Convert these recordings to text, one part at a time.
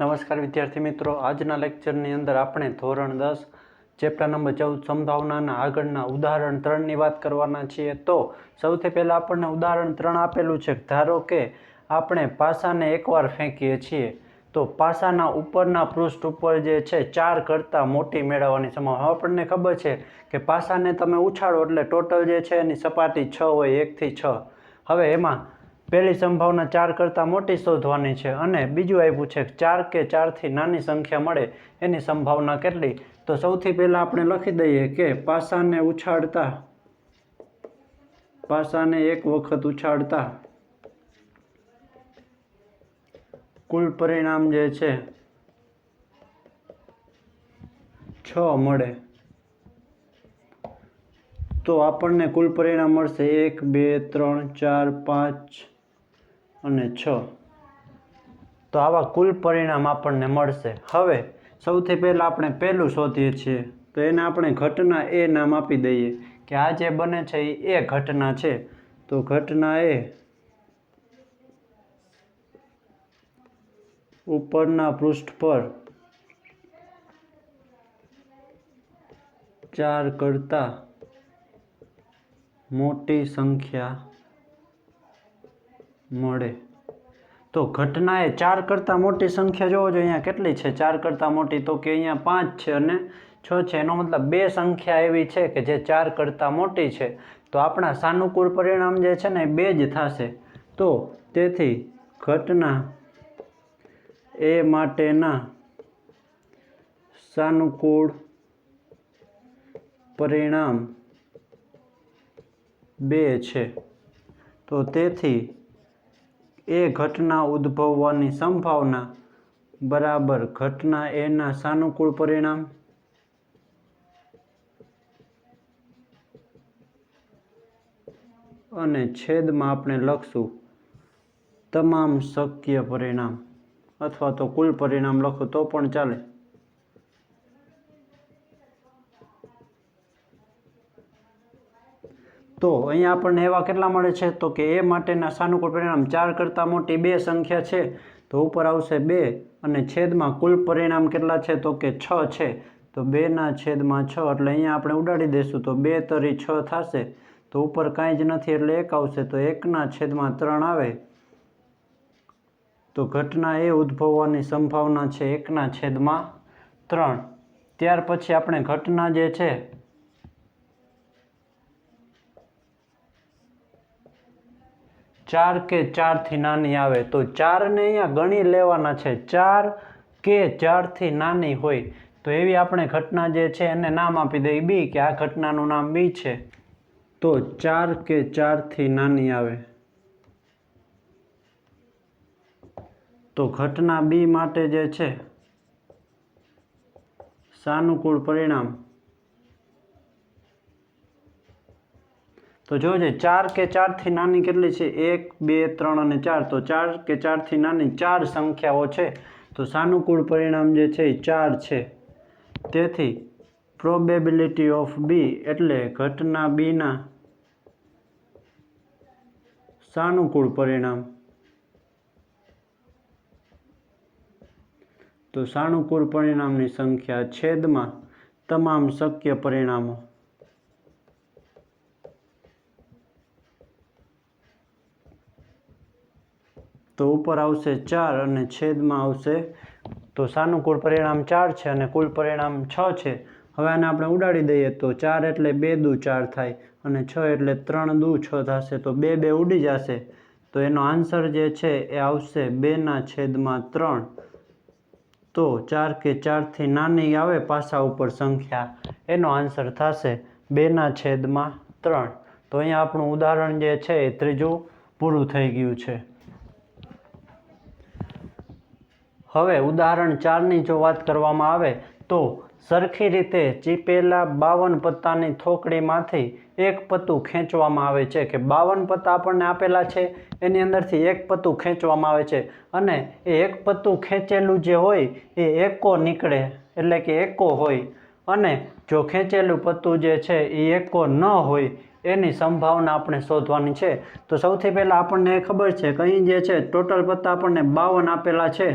નમસ્કાર વિદ્યાર્થી મિત્રો. આજના લેક્ચરની અંદર આપણે ધોરણ દસ ચેપ્ટર નંબર ચૌદ સંભાવનાના આગળના ઉદાહરણ ત્રણની વાત કરવાના છીએ. તો સૌથી પહેલાં આપણને ઉદાહરણ ત્રણ આપેલું છે. ધારો કે આપણે પાસાને એકવાર ફેંકીએ છીએ, તો પાસાના ઉપરના પૃષ્ઠ ઉપર જે છે ચાર કરતાં મોટી મેળવવાની સંભાવના. આપણને ખબર છે કે પાસાને તમે ઉછાળો એટલે ટોટલ જે છે એની સપાટી છ હોય એકથી છ. હવે એમાં પહેલી સંભાવના ચાર કરતાં મોટી શોધવાની છે અને બીજું આપ્યું છે ચાર કે ચારથી નાની સંખ્યા મળે એની સંભાવના કેટલી? તો સૌથી પહેલાં આપણે લખી દઈએ કે પાસાને ઉછાળતા, પાસાને એક વખત ઉછાળતા. કુલ પરિણામ જે છે છ મળે. તો આપણને કુલ પરિણામ મળશે એક, બે, ત્રણ, ચાર, પાંચ અને છ. તો આવા કુલ પરિણામ આપણને મળશે. હવે સૌથી પહેલાં આપણે પહેલું શોધીએ છીએ. તો એને આપણે ઘટના એ નામ આપી દઈએ કે આ જે બને છે એ એ ઘટના છે. તો ઘટના એ ઉપરના પૃષ્ઠ પર ચાર કરતાં મોટી સંખ્યા મળે. તો ઘટના એ ચાર કરતાં મોટી સંખ્યા જોવો જોઈએ. અહીંયા કેટલી છે? ચાર કરતાં મોટી તો કે અહીંયા પાંચ છે અને છ છે. એનો મતલબ બે સંખ્યા એવી છે કે જે ચાર કરતાં મોટી છે. તો આપણા સાનુકૂળ પરિણામ જે છે ને બે જ થશે. તો તેથી ઘટના એ માટેના સાનુકૂળ પરિણામ બે છે. તો તેથી એ ઘટના ઉદ્ભવવાની સંભાવના બરાબર ઘટના એના સાનુકૂળ પરિણામ? અને છેદમાં આપણે લખશું તમામ શક્ય પરિણામ અથવા તો કુલ પરિણામ લખો તો પણ ચાલે. તો અહીંયા આપણને એવા કેટલા મળે છે? તો કે એ માટેના સાનુકૂળ પરિણામ ચાર કરતાં મોટી બે સંખ્યા છે. તો ઉપર આવશે બે અને છેદમાં કુલ પરિણામ કેટલા છે? તો કે છ છે. તો બેના છેદમાં છ, એટલે અહીંયા આપણે ઉડાડી દઈશું. તો બે તરી છ થશે. તો ઉપર કાંઈ જ નથી, એટલે એક આવશે. તો એકના છેદમાં ત્રણ આવે. તો ઘટના એ ઉદ્ભવવાની સંભાવના છે એકના છેદમાં ત્રણ. ત્યાર પછી આપણે ઘટના જે છે ચાર કે ચારથી નાની આવે તો ચારને અહીંયા ગણી લેવાના છે. ચાર કે ચારથી નાની હોય તો એવી આપણે ઘટના જે છે એને નામ આપી દઈએ બી કે આ ઘટનાનું નામ બી છે. તો ચાર કે ચારથી નાની આવે. તો ઘટના બી માટે જે છે સાનુકૂળ પરિણામ તો જોજે ચાર કે ચારથી નાની કેટલી છે? એક, બે, ત્રણ અને ચાર. તો ચાર કે ચારથી નાની ચાર સંખ્યાઓ છે. તો સાનુકૂળ પરિણામ જે છે એ ચાર છે. તેથી પ્રોબેબિલિટી ઓફ બી એટલે ઘટના બીના સાનુકૂળ પરિણામ. તો સાનુકૂળ પરિણામની સંખ્યા છેદમાં તમામ શક્ય પરિણામો. તો ઉપર આવશે ચાર અને છેદમાં આવશે. તો સાનુકૂળ પરિણામ ચાર છે અને કુલ પરિણામ છ છે. હવે આને આપણે ઉડાડી દઈએ તો ચાર એટલે બે દુ ચાર થાય અને છ એટલે ત્રણ દુ છ થશે તો બે બે ઉડી જશે. તો એનો આન્સર જે છે એ આવશે બેના છેદમાં ત્રણ. તો ચાર કે ચારથી નાની આવે પાસા ઉપર સંખ્યા. એનો આન્સર થશે બેના છેદમાં ત્રણ. તો અહીંયા આપણું ઉદાહરણ જે છે એ ત્રીજું પૂરું થઈ ગયું છે. હવે ઉદાહરણ ચારની જો વાત કરવામાં આવે તો સરખી રીતે ચીપેલા બાવન પત્તાની થોકડીમાંથી એક પત્તું ખેંચવામાં આવે છે કે બાવન પત્તા આપણને આપેલા છે, એની અંદરથી એક પત્તું ખેંચવામાં આવે છે અને એ એક પત્તું ખેંચેલું જે હોય એ એકો નીકળે, એટલે કે એકો હોય. અને જો ખેંચેલું પત્તું જે છે એ એકો ન હોય, એની સંભાવના આપણે શોધવાની છે. તો સૌથી પહેલાં આપણને એ ખબર છે કે અહીં જે છે, ટોટલ પત્તા આપણને બાવન આપેલા છે.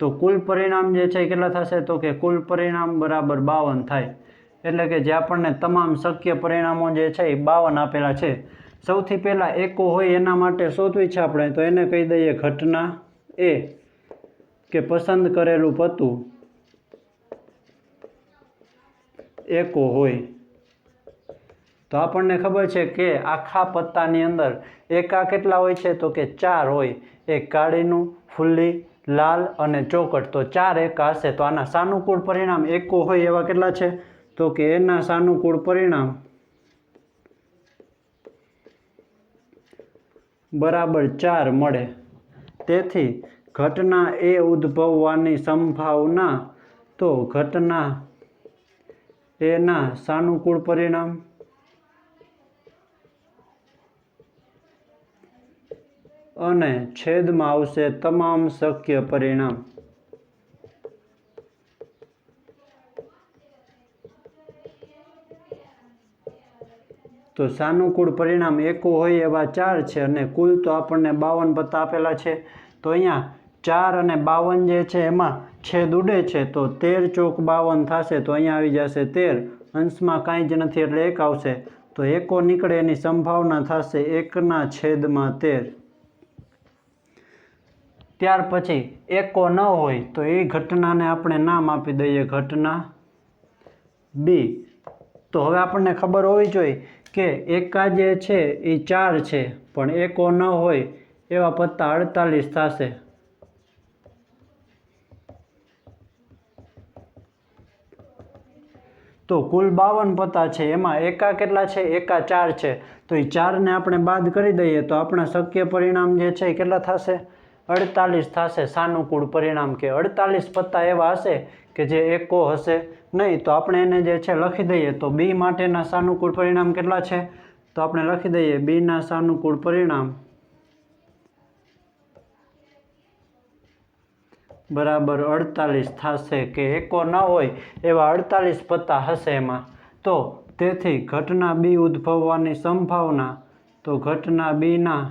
તો કુલ પરિણામ જે છે એ કેટલા થશે? તો કે કુલ પરિણામ બરાબર બાવન થાય. એટલે કે જે આપણને તમામ શક્ય પરિણામો જે છે એ બાવન આપેલા છે. સૌથી પહેલાં એકો હોય એના માટે શોધવી છે આપણે. તો એને કહી દઈએ ઘટના એ, કે પસંદ કરેલું પતું એકો હોય. તો આપણને ખબર છે કે આખા પત્તાની અંદર એકા કેટલા હોય છે? તો કે ચાર હોય. એક કાળીનું ફુલ્લી લાલ અને ચોકટ. તો ચાર એકા હશે, તો આના સાનુકૂળ પરિણામ એકો હોય એવા કેટલા છે? તો કે એના સાનુકૂળ પરિણામ બરાબર ચાર મળે. તેથી ઘટના એ ઉદ્ભવવાની સંભાવના, તો ઘટના એના સાનુકૂળ પરિણામ અને છેદમાં આવશે તમામ શક્ય પરિણામ. તો સાનુકૂળ પરિણામ એકો હોય એવા ચાર છે અને કુલ તો આપણને બાવન પત્તા આપેલા છે. તો અહીંયા ચાર અને બાવન જે છે એમાં છેદ ઉડે છે, તો તેર ચોક બાવન થશે, તો અહીંયા આવી જશે તેર. અંશમાં કાંઈ જ નથી એટલે એક આવશે. તો એકો નીકળે એની સંભાવના થશે એકના છેદમાં તેર. ત્યાર પછી એકો ન હોય તો એ ઘટનાને આપણે નામ આપી દઈએ ઘટના બી. તો હવે આપણને ખબર હોવી જોઈએ કે એકા જે છે એ ચાર છે, પણ એકો ન હોય એવા પત્તા અડતાલીસ થશે. તો કુલ બાવન પત્તા છે, એમાં એકા કેટલા છે? એકા ચાર છે. તો એ ચારને આપણે બાદ કરી દઈએ તો આપણા શક્ય પરિણામ જે છે એ કેટલા થશે? અડતાલીસ થશે. સાનુકૂળ પરિણામ કે અડતાલીસ પત્તા એવા હશે કે જે એકો હશે નહીં. તો આપણે એને જે છે લખી દઈએ તો બી માટેના સાનુકૂળ પરિણામ કેટલા છે? તો આપણે લખી દઈએ બીના સાનુકૂળ પરિણામ બરાબર અડતાલીસ થશે કે એકો ન હોય એવા અડતાલીસ પત્તા હશે એમાં. તો તેથી ઘટના બી ઉદ્ભવવાની સંભાવના, તો ઘટના બીના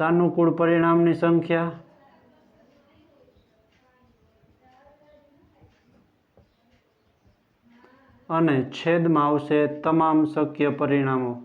સાનુકૂળ પરિણામની સંખ્યા? અને છેદમાં આવશે તમામ શક્ય પરિણામો.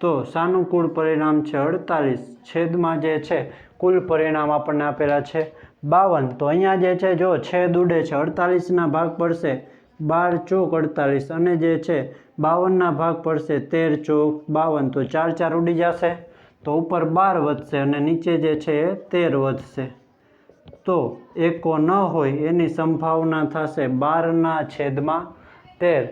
તો સાનુકૂળ પરિણામ છે અડતાલીસ. છેદમાં જે છે, કુલ પરિણામ આપણને આપેલા છે બાવન. તો અહીંયા જે છે, જો છેદ ઉડે છે, અડતાલીસના ભાગ પડશે બાર ચોક અડતાલીસ અને જે છે બાવનના ભાગ પડશે તેર ચોક બાવન. તો ચાર ચાર ઉડી જશે. તો ઉપર બાર વધશે અને નીચે જે છે એ તેર વધશે. તો એકો ન હોય એની સંભાવના થશે બારના છેદમાં તેર.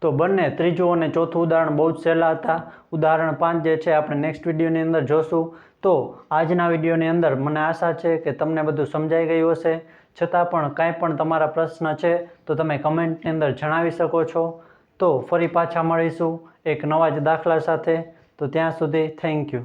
તો બંને ત્રીજું અને ચોથું ઉદાહરણ બહુ જ સહેલા હતા. ઉદાહરણ પાંચ જે છે આપણે નેક્સ્ટ વિડીયોની અંદર જોશું. તો આજના વિડીયોની અંદર મને આશા છે કે તમને બધું સમજાઈ ગયું હશે. છતાં પણ કાંઈ પણ તમારા પ્રશ્ન છે, તો તમે કમેન્ટની અંદર જણાવી શકો છો. તો ફરી પાછા મળીશું એક નવા જ દાખલા સાથે. તો ત્યાં સુધી થેન્ક યુ.